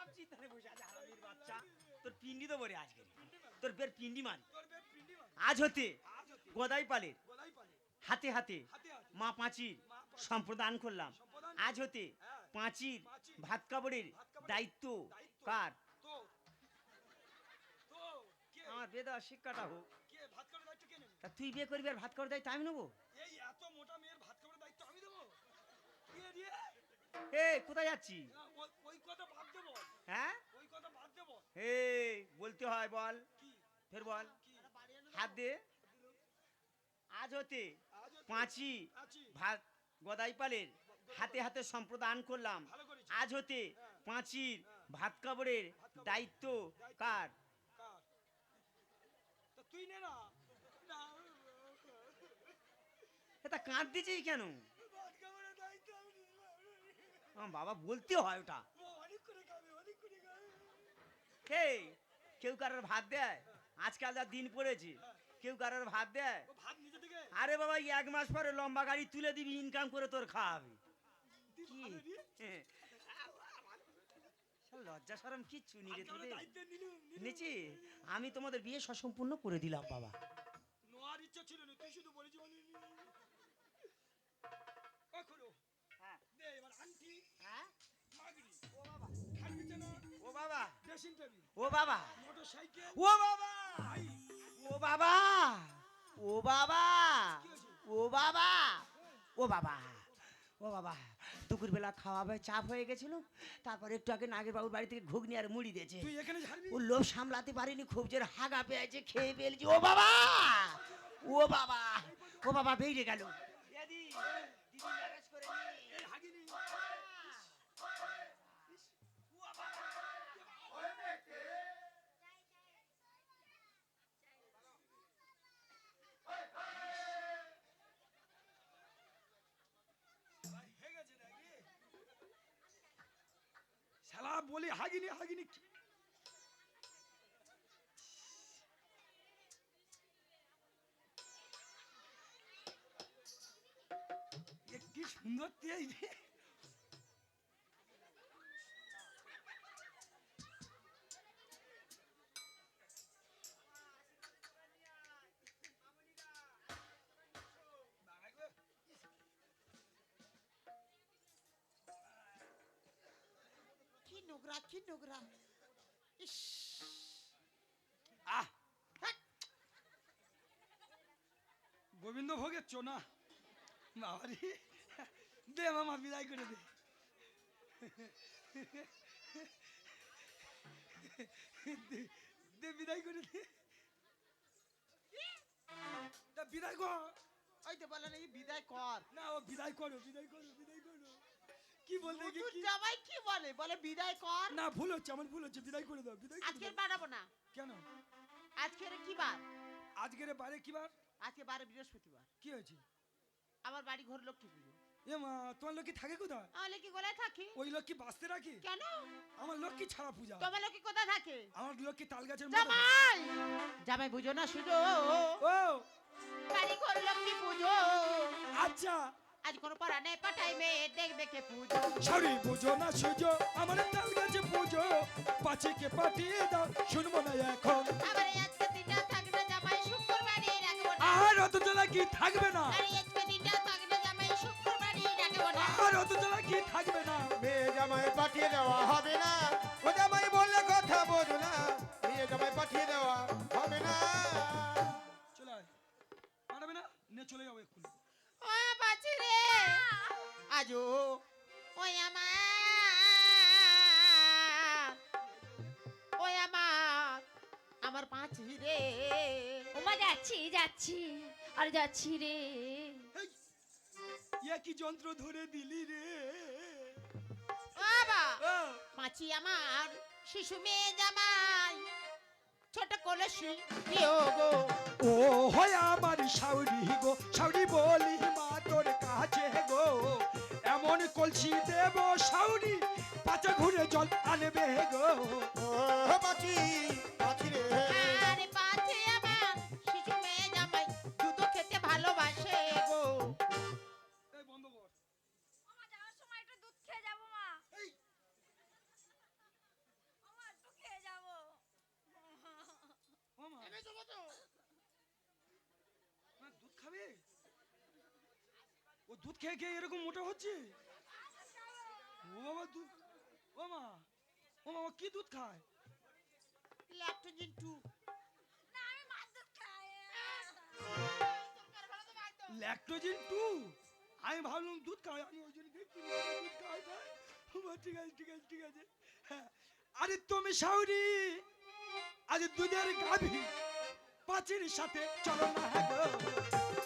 বাচ্চা। তোর পিন্ডি তো বলে আজকে। তোর বের পিন্ডি মারি। আজ হতে গদাই পালের। হাতে হাতে মা পাঁচির সম্প্রদান করলাম। আজ হতে হ্যাঁ। পাঁচির ভাত কাপড়ের দায়িত্ব কার? আমার বেদা শিক্ষাটা হোক। তা তুই বিয়ে করবি আর ভাত খাওয়ার দায়িত্ব আমি নেব? এই এত মোটা মেয়ের ভাত খাওয়ার দায়িত্ব আমি দেবো? এ কোথায় যাচ্ছি হ্যাঁ? ওই কথা বাদ দেবো হে বলতে হয় বল। ফের বল। হাত দে। আজ হতে পাঁচি। ভাত গদাই পালের হাতে হাতে সম্প্রদান করলাম। আজ হতে। পাঁচির। ভাত কাপড়ের দায়িত্ব। কার? তুই নে না। না। এটা কাঁদ দিছিস কেন? বাবা বলতে হয় ওটা। হে কেউ কারোর ভাত দেয়? আজকাল যা দিন পড়েছে কেউ কারোর ভাত দেয়? আরে বাবা এক মাস পরে লম্বা গাড়ি তুলে দিবি ইনকাম করে তোর খাওয়াবি। কি। হ্যাঁ। লজ্জা সরম কিচ্ছু নি রে ভাত তোদের। নিচে আমি তোমাদের বিয়ে সসম্পূর্ণ করে দিলাম বাবা। নোয়ার ইচ্ছা ছিল না তুই শুধু বলেছি বলে। ও বাবা। ও বাবা। ও বাবা। ও বাবা। ও বাবা। ও বাবা। ও বাবা। দুপুরবেলা খাওয়াবে চাপ হয়ে গেছিল। তারপর একটু আগে নাগের বাবুর বাড়ি থেকে ঘুগনি আর মুড়ি দিয়েছে। ও লোভ সামলাতে পারিনি খুব জোর হাগা পেয়েছে খেয়ে ফেলছি। ও বাবা! ও বাবা! ও বাবা বেরিয়ে গেল এই হাগিনি ভাই, হয়ে গেছে নাকি? শালা বলি হাগিনি হাগিনি কি সুন্দর তেজ কি নোংরা ইস। আহ। গোবিন্দ ভোগের চোনা। বাবারি। দে মামা বিদায় করে দে। দে, বিদায় করে দে। বিদায় কর। ওই তো বলে নাকি বিদায় কর। না ও বিদায় করো বিদায় করো বিদায় করো। কি বলতে কি নতুন কি- জামাই কি বলে? বলে বিদায় কর। না ভুল হচ্ছে আমার ভুল হচ্ছে বিদায় করে দাও বিদায় দাও। বানাবো না। কেন? আজকের কি বার? আজকের বারে কি বার? আজকে বারে বৃহস্পতিবার। কি হয়েছে? আমার বাড়ি ঘর লক্ষ্মী পুজো। এ মা তোমার লক্ষ্মী থাকে কোথায়? আমার লক্ষ্মী থাকি। ওই লক্ষ্মী বাঁচতে রাখি? কেন? আমার লক্ষ্মী ছাড়া পূজা। তোমার লক্ষ্মী কোথায় থাকে? আমার লক্ষ্মী তাল গাছের জামাই! জামাই বুঝো না শুধু। ও! বাড়ি ঘর লক্ষ্মী পুজো। আচ্ছা। আজ কোনো পাড়া নেই পাঠাই মেয়ে দেখবে কে পুজো। সরি বুঝো না সুজো আমার তাল গাছে পুজো। পাচিকে পাঠিয়ে দাও শুনব না এখন। এই আজকে দিনটা থাকবে জামাই শুক্রবারই রাখব না। আর অত জ্বালা কি থাকবে না? আর আজকে দিনটা থাকবে জামাই শুক্রবারই রাখব না। আর অত জ্বালা কি থাকবে না? মেয়ে জামাই পাঠিয়ে দেওয়া হবে না। ও জামাই বললে কথা বোঝো না। মেয়ে জামাই পাঠিয়ে দেওয়া হবে না। চলে আয়। পারবে না? নে চলে যাব ও বাছি রে আজো। ওই আমার। ওই আমার। আমার পাঁচি রে। ওমা যাচ্ছি যাচ্ছি। আর যাচ্ছি রে। ইয়া কি যন্ত্র ধরে দিলি রে। বাবা। পাঁচি আমার শিশু মেয়ে জামাই। ছোট কলসি গো। ও হয় আমার সাউরি গো সাউরি বলি। মনে কলছি দেব সাউরি পাচা ঘুরে জল আনবে গো। পাচি পাচি রে। আরে পাচি আমার শিশু মেয়ে জামাই দুধ খেতে ভালোবাসে গো। এই বন্ধ কর। মামা যাওয়ার সময় একটু দুধ খেয়ে যাব মা। এই। মামা একটু খেয়ে যাব। মামা এনে যাব তো দুধ খেয়ে খেয়ে এরকম মোটা হচ্ছে? ও বাবা দুধ। ও মা ও বাবা কি দুধ খায়? Lactogen two. Lactogen two? আমি ভাবলাম দুধ খায় আমি ওই জন্য দেখছি দুধ খায় তাই ঠিক আছে ঠিক আছে ঠিক আছে। হ্যাঁ। আরে তুমি সাউরি আজ দুধের গাভী পাঁচির সাথে চলো না হ্যাঁ গো।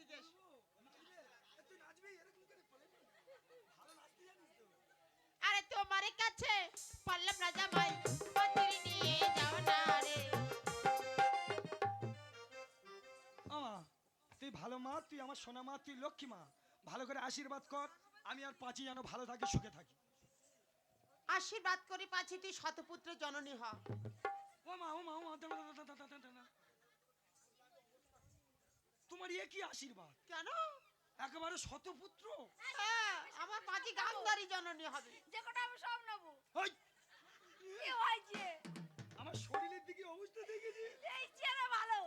এদিকে এসো। নাচবে এ তুই নাচবি এরকম করে ভালো নাচতে জানিস তো আরে তোমার কাছে পারলাম না জামাই পাত্রী নিয়ে যাও না রে আমা তুই ভালো মা তুই আমার সোনা মা তুই লক্ষ্মী মা ভালো করে আশীর্বাদ কর আমি আর পাঁচি যেন ভালো থাকি সুখে থাকি আশীর্বাদ করি পাচ্ছি তুই শতপুত্র জননী হ ও মা ও মা ও মা তোমার ইয়ে কি আশীর্বাদ? কেন? একেবারে শতপুত্র। হ্যাঁ, আমার পাঁচি গান্ধারী জননী হবে। যে কটা আমি সব নেব। ওই, কি হয়েছে? আমার শরীরের দিকে অবস্থা দেখেছি। এই চেনা ভালো।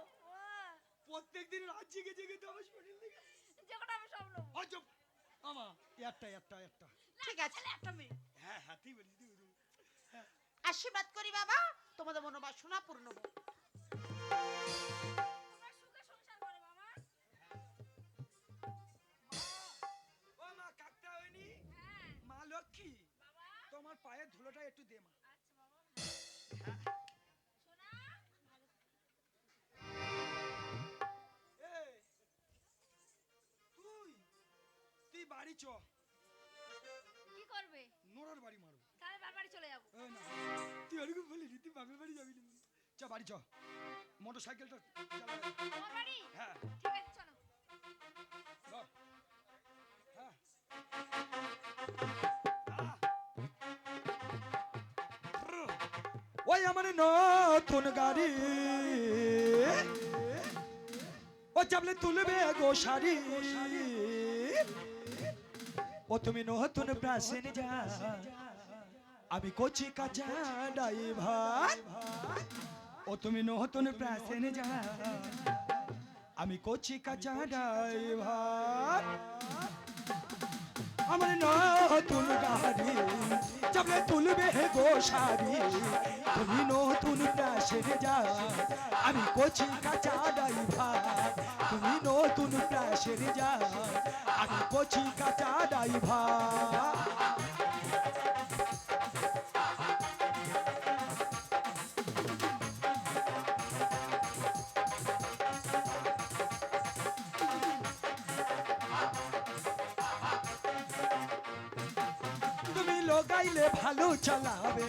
প্রত্যেক দিন রাত জেগে জেগে তো আমার শরীর দেখে যে কটা আমি সব নেব। চুপ। আমা একটা একটা একটা। ঠিক আছে। একটা মেয়ে। হ্যাঁ হ্যাঁ তুই বলিস তুই বলিস। আশীর্বাদ করি বাবা তোমাদের মনোবাসনা পূর্ণ হোক। পায়ের ধুলোটা একটু দে মা। আচ্ছা তুই তুই বাড়ি চ। কি করবে? নোরার বাড়ি মারবো। তাহলে বাড়ি চলে যাব। না। তুই ওরকম বলিনি তুই বাপের বাড়ি যাবি না। চ বাড়ি চ। মোটর সাইকেলটা হ্যাঁ। ঠিক আছে। ওই আমার নতুন গাড়ি। ও চাপলে তুলবে গো শাড়ি। ও তুমি নতুন প্রাসেন যা। আমি কচি কাঁচা ড্রাইভার। ও তুমি নতুন প্রাসেন যা। আমি কচি কাঁচা ড্রাইভার। আমার নতুন গাড়ি। চাপলে তুলবে গো শাড়ি তুমি নতুন প্রাসের যা আমি কচি কাঁচা ড্রাইভার তুমি নতুন প্রাসের যা আমি কচি কাঁচা ড্রাইভার লোগাইলে ভালো চালাবে।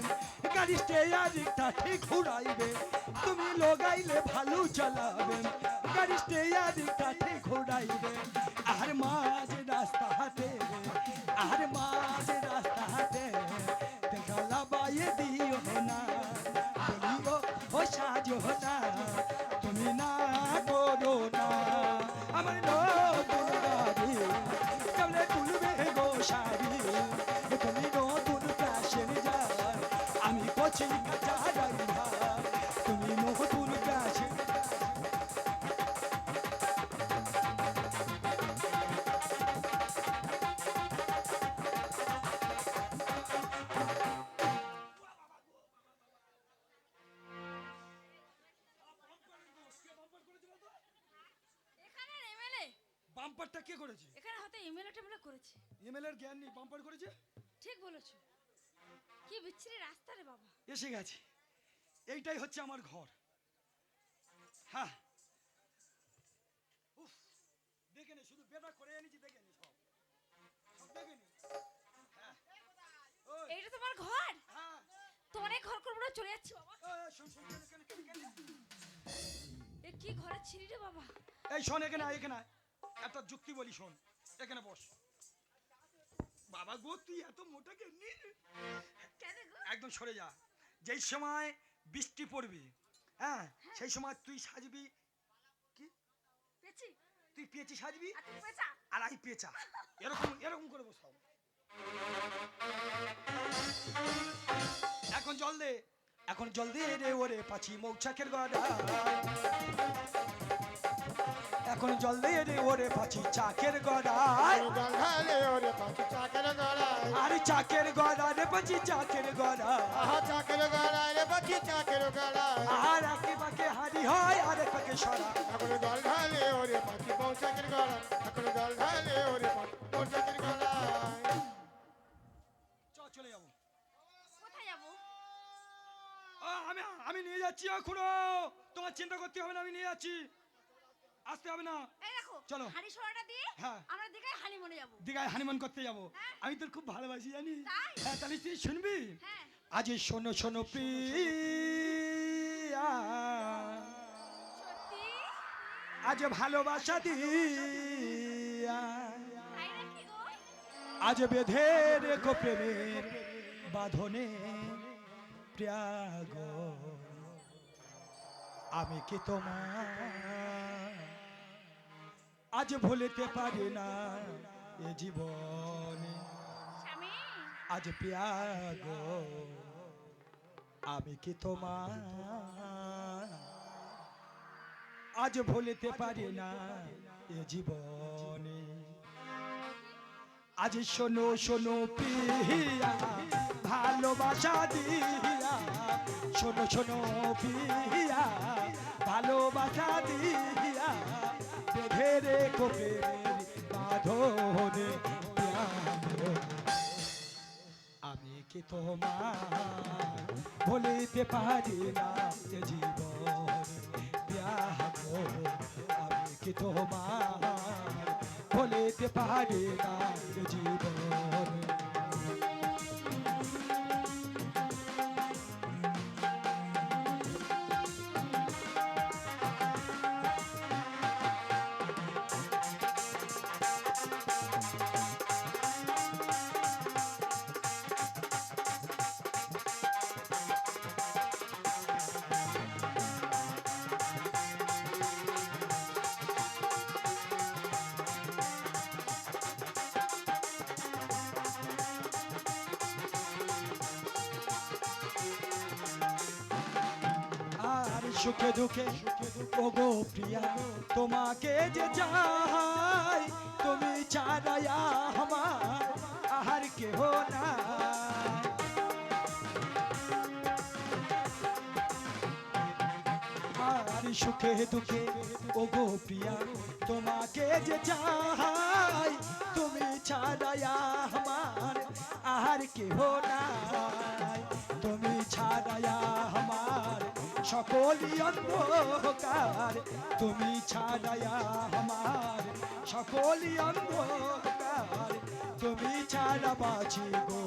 গাড়ি স্টেয়ারিংটা ঠিক ঘুরাইবে? তুমি লোগাইলে ভালো চালাবে। গাড়ি স্টেয়ারিংটা ঠিক ঘুরাইবে? আর মাঝ বাম্পারটা কে করেছে? এখানে হয়তো এমএলএ টেমএলএ করেছে। এমএলএ এর জ্ঞান নেই বাম্পার করেছে? ঠিক বলেছ। কি বিচ্ছিরি রাস্তা রে বাবা। এসে গেছে। এইটাই হচ্ছে আমার ঘর। হ্যাঁ। উফ, দেখে নে শুধু বেটা করে এনেছি দেখে নে সব। সব দেখে নে। হ্যাঁ। ও তোমার ঘর? হ্যাঁ। তোমার এই ঘর করব না চলে যাচ্ছি বাবা। শোন, শোন, এখানে, এখানে, এখানে। এ কি ঘরে ছিঁড়ি রে বাবা। এই শোন এখানে এখানে। একটা যুক্তি বলি শোন। এখানে বস। বাবা গো তুই এত মোটা কেমনি? কেন একদম সরে যা। যেই সময় বৃষ্টি পড়বে হ্যাঁ সেই সময় তুই সাজবি। কি? তুই পেঁচি সাজবি? আর আমি পেঁচা। এরকম এরকম করে বসাও। এখন জল দে এখন জল দে রে ওরে পাছি মৌচাকের গড়া এখন জল দে রে ওরে পাখি চাকের গড়ায়। আরে চাকের গড়া রে পাছি চাকের গড়া আহা চাকের গড়ায় রে পাখি চাকের গড়ায়। আর একে বাকে হাড়ি হয় আর এক পাকে সরা। এখন জল ঢালে ওরে পাখি পৌঁছাকের গড়ায় এখন জল ঢালে ওরে পাখি পৌঁছাকের গড়ায় চ চলে যাব। কোথায় যাব? আমি আমি নিয়ে যাচ্ছি এখনও। তোমার চিন্তা করতে হবে না আমি নিয়ে যাচ্ছি। আসতে হবে না। এই দেখো চলো। হাড়ি সোনাটা দিয়ে হ্যাঁ। আমরা দিঘায় হানি মনে যাব। দীঘায় হানিমন করতে যাব। হ্যাঁ। আমি তোর খুব ভালোবাসি জানি? হ্যাঁ তাহলে তুই শুনবি? হ্যাঁ। আজ শোনো শোনো প্রিয়া। আজ ভালোবাসা দিয়া। আজ বেঁধে রেখো প্রেমের বাঁধনে। প্রিয়া গো আমি কি তোমার আজ ভুলতে পারি না এ জীবনে। আজ প্রিয়া গো আমি কি তোমার? আজ ভুলতে পারি না এ জীবনে। আজ শোনো শোনো প্রিয়া ভালোবাসা দিয়া। শোনো শোনো প্রিয়া ভালোবাসা দিয়া। বেঁধে को मेरी বাঁধনে ने। আমি কি তোমার বলিতে পারি না যে জীবন আমি কি তোমার বলিতে পারি না যে জীবন সুখে দুঃখে ও গো প্রিয়া, তোমাকে যে চাই, তুমি ছাড়াই আমার আহার কেহ না আর সুখে দুঃখে ও গো প্রিয়া, তোমাকে যে চাই, তুমি ছাড়াই আমার আহার কেহ না তুমি ছাড়াই আমার অন্ধকার, তুমি ছাড়াই আমার। সকলই অন্ধকার, তুমি ছাড়া বাঁচি গো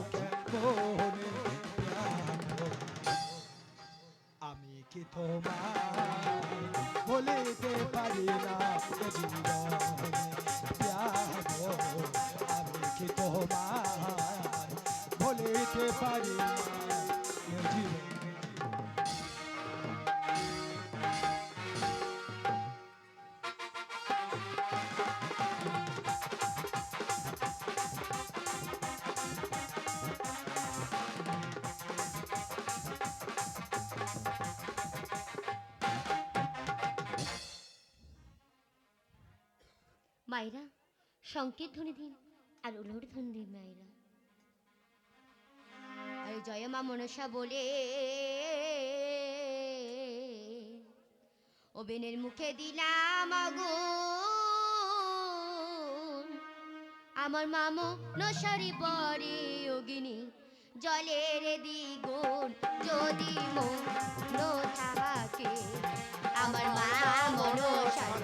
আমি কি তোমার বলিতে পারি না মায়েরা সংকেত ধ্বনি দিন আর উলোর ধ্বনি দিন মায়েরা আরে জয় মা মনসা বলে, ওবেনের মুখে দিলাম আগুন। আমার মামো নসারি পরে অগিনী জলের দ্বিগুণ, যদি মন থাকে, আমার মা মনসার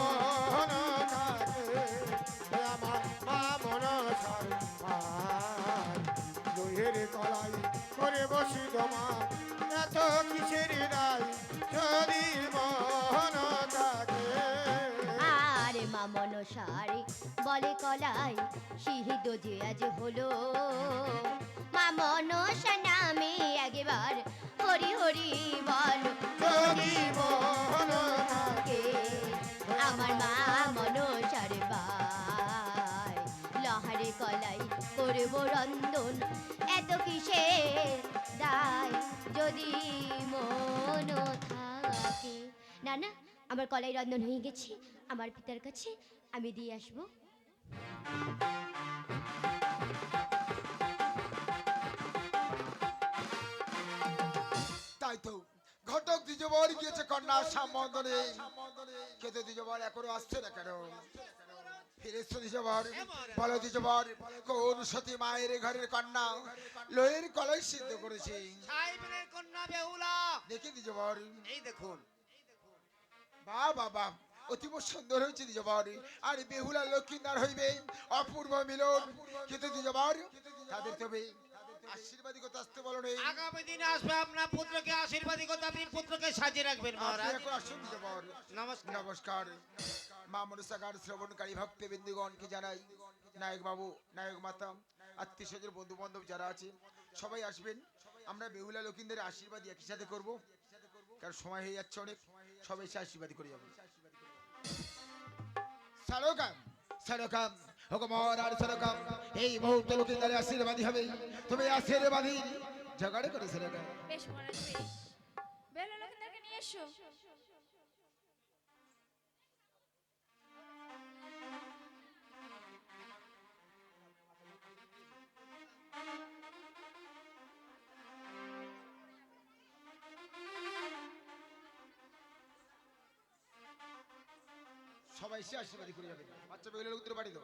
বসি জমা এত কিসের নাই যদি মন আর মা মনসারে বলে কলাই সিহিদ যে আজ হলো। মা মনসা নামে একবার হরি হরি বল যদি মন থাকে আমার মা মনসার বাই লহারে কলাই করব রন্দন কলাই রন্ধন হয়ে গেছে। আমার পিতার কাছে আমি দিয়ে আসব। তাই তো ঘটক দ্বিজবর গিয়েছে কন্যা দ্বিজবর এখনও আসছে না কেন? ফিরেছ দ্বিজবর। বলো দ্বিজবর কোন সতী মায়ের ঘরের কন্যা লোহের কলই সিদ্ধ করেছে? দেখি দ্বিজবর। এই দেখুন বা বাবা অতীব সুন্দর হয়েছে আর বেহুলা লক্ষ্মীনার হইবে। অপূর্ব মিলন। কিন্তু তাদের তবে আশীর্বাদী কথা আসতে বলো নেই আগামী দিনে আসবে আপনার পুত্রকে আশীর্বাদী করতে আপনি পুত্রকে সাজিয়ে রাখবেন মহারাজ। এখন আসুন দ্বিজবর নমস্কার। নমস্কার। মা শ্রবণকারী ভক্ত বিন্দুগণকে জানাই। নায়ক বাবু নায়ক মাতা আত্মীয় স্বজন বন্ধু বান্ধব যারা আছে সবাই আসবেন। আমরা বেহুলা লক্ষিন্দের আশীর্বাদ একই সাথে করব। কারণ সময় হয়ে যাচ্ছে অনেক। সবাই সে আশীর্বাদ করে যাব। সারকাম সারকাম হুকুমর আর সারকাম এই মুহূর্তে লক্ষিন্দারের আশীর্বাদী হবে। তুমি আশীর্বাদী। ঝগড়া করে সারকাম বেশ বেশ। বেলো তাকে নিয়ে এসো। এসে আশীর্বাদী করে যাবে বাচ্চা বেগুলের উত্তর বাড়ি দাও।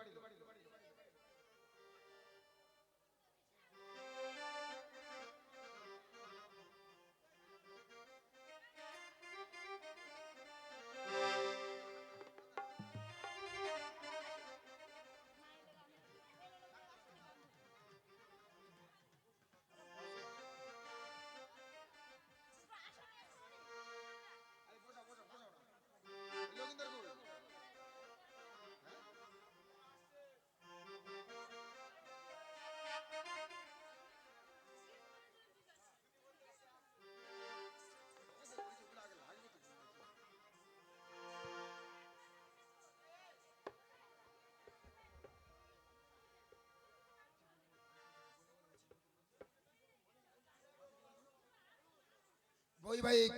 বৈবাহিক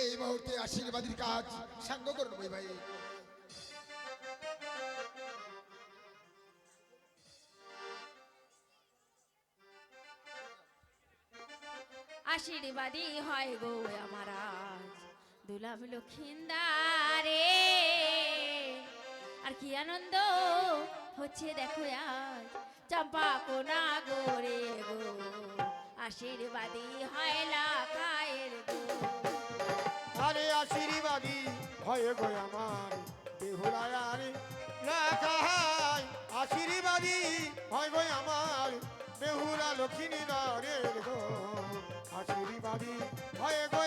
এই মুহূর্তে আশীর্বাদীর কাজ সাঙ্গ করুন বৈবাহিক আশীর্বাদী হয় গো আমার দুলাভ লক্ষিন্দারে, আর কি আনন্দ হচ্ছে দেখো আজ। চম্পা কোনা গোরে গো, আশীর্বাদী হয় লাখায়ের গো। আশীর্বাদী ভয়ে গো আমার বেহুলায়ারে লেখায় আশীর্বাদী হয় গো আমার বেহুলা লক্ষ্মী রে গো। আশীর্বাদী ভয়ে গো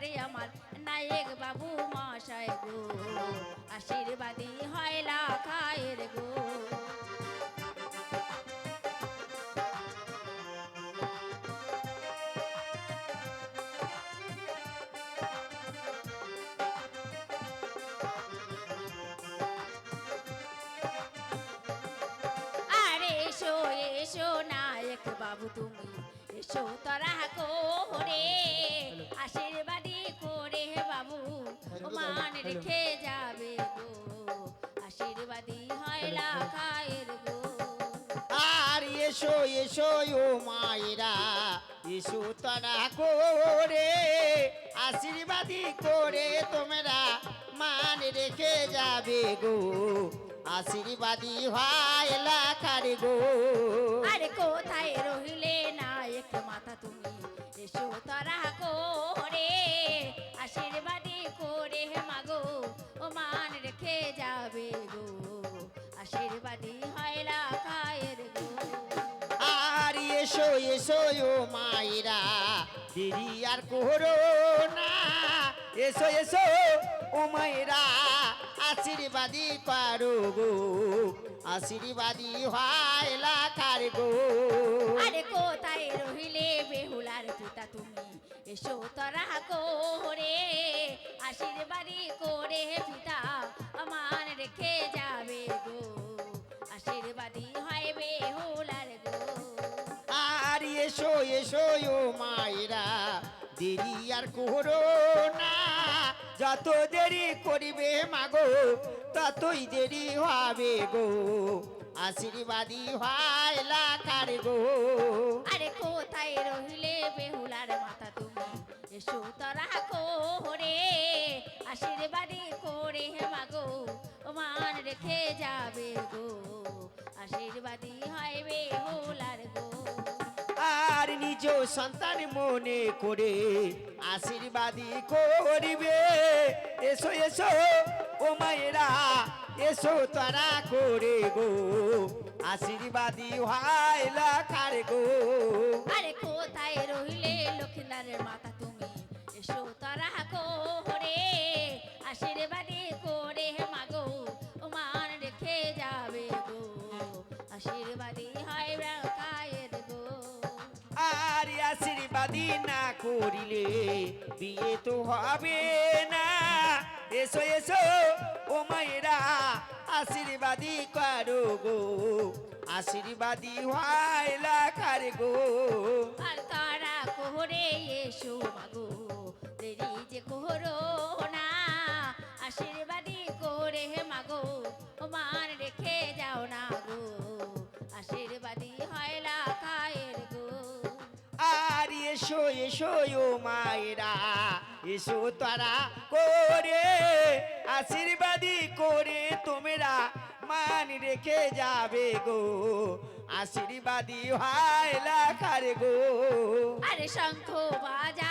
করে আমার নায়ক বাবু মশাই গো। আশীর্বাদী হয় লাখায়ের গো। আরে এসো নায়ক বাবু তুমি। এসো তরা করে আশীর্বাদী বাবু মান রেখে যাবে গো আশীর্বাদী হয় লাখায়ের গো। আর এসো এসো ও মায়েরা এসো তারা করে আশীর্বাদী করে তোমরা মান রেখে যাবে গো। আশীর্বাদী হয় লাখার গো। আরে কোথায় রহিলে নায়ক মাতা তুমি? এসো তারা করে। যাবে গো আশীর্বাদী হয় লাখায়ের গো। আর এসো এসো ও মায়েরা দেরি আর করো না। এসো এসো ও মায়েরা আশীর্বাদী করো গো আশীর্বাদী হয় লাখার গো। আরে কোথায় রহিলে বেহুলার পিতা তুমি? এসো তরা করে আশীর্বাদী করে পিতা আমার রেখে যাবে গো। আশীর্বাদী হয় বেহুলার গো। আর এসো এসো ও মায়েরা দেরি আর করো না। যত দেরি করিবে মাগো ততই দেরি হবে গো। আশীর্বাদী হয় লাখার গো। আরে কোথায় রহিলে বেহুলার মাতা তুমি? এসো তরা করে আশীর্বাদী করে হে মাগো মান রেখে যাবে গো আশীর্বাদী হয় বেহুলার গো। আর নিজ সন্তান মনে করে আশীর্বাদী করিবে। এসো এসো ও মায়েরা এসো তারা করে গো আশীর্বাদী হয় লাখার গো। আরে কোথায় রহিলে লক্ষ্মীনারের মাতা তুমি এসো তারা করে আশীর্বাদী করে মাগো ও মান রেখে যাবে গো। আশীর্বাদী হয় কায়ের গো। আর আশীর্বাদী না করিলে বিয়ে তো হবে না। এসো এসো ও মায়েরা আশীর্বাদী করো গো। আশীর্বাদী হয় লাখার গো। আর তারা কোহরে এসো মাগো যে কোহরো না। আশীর্বাদী করে মাগো মান রেখে যাও না গো। আশীর্বাদী হয় লাখায়ের গো। আর এসো এসো ও মায়েরা এসো তারা করে। আশীর্বাদী করে তোমরা মান রেখে যাবে গো। আশীর্বাদী হয় লাখার গো। আরে শঙ্খ বাজা